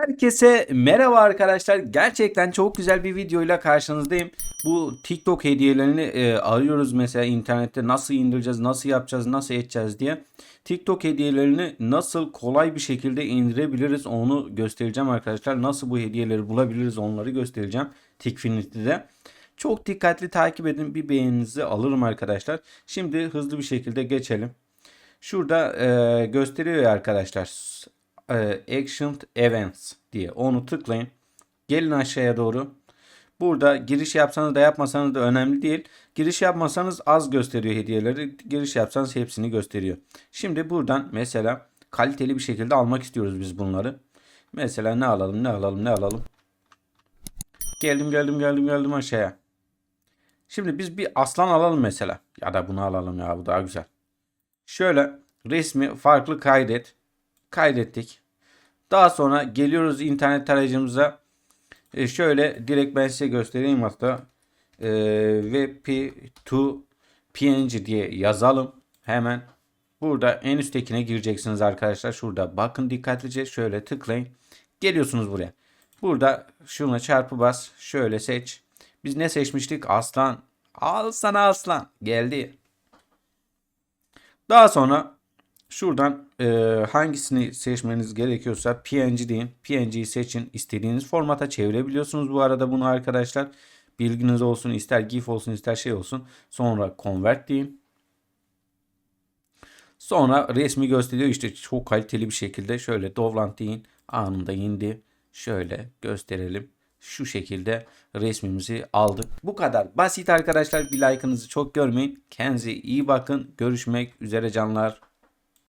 Herkese merhaba arkadaşlar. Gerçekten çok güzel bir videoyla karşınızdayım. Bu TikTok hediyelerini e, arıyoruz mesela internette nasıl indireceğiz, nasıl yapacağız, nasıl edeceğiz diye. TikTok hediyelerini nasıl kolay bir şekilde indirebiliriz onu göstereceğim arkadaşlar. Nasıl bu hediyeleri bulabiliriz onları göstereceğim Tikfinity'de. Çok dikkatli takip edin. Bir beğeninizi alırım arkadaşlar. Şimdi hızlı bir şekilde geçelim. Şurada e, gösteriyor arkadaşlar. E, Ancient Events diye. Onu tıklayın. Gelin aşağıya doğru. Burada giriş yapsanız da yapmasanız da önemli değil. Giriş yapmasanız az gösteriyor hediyeleri. Giriş yapsanız hepsini gösteriyor. Şimdi buradan mesela kaliteli bir şekilde almak istiyoruz biz bunları. Mesela ne alalım ne alalım ne alalım. Geldim geldim geldim geldim aşağıya. Şimdi biz bir aslan alalım mesela. Ya da bunu alalım ya bu daha güzel. Şöyle resmi farklı kaydet. Kaydettik. Daha sonra geliyoruz internet tarayıcımıza. E şöyle direkt ben size göstereyim hatta. E, WP2 PNG diye yazalım. Hemen burada en üsttekine gireceksiniz arkadaşlar. Şurada bakın dikkatlice şöyle tıklayın. Geliyorsunuz buraya. Burada şuna çarpı bas. Şöyle seç. Biz ne seçmiştik? Aslan. Al sana aslan. Geldi. Daha sonra şuradan e, hangisini seçmeniz gerekiyorsa PNG deyin. PNG'yi seçin. İstediğiniz formata çevirebiliyorsunuz bu arada bunu arkadaşlar. Bilginiz olsun. ister GIF olsun ister şey olsun. Sonra convert deyin. Sonra resmi gösteriyor. İşte çok kaliteli bir şekilde şöyle Dovland deyin. Anında indi. Şöyle gösterelim. Şu şekilde resmimizi aldık. Bu kadar basit arkadaşlar. Bir like'ınızı çok görmeyin. Kendinize iyi bakın. Görüşmek üzere canlar.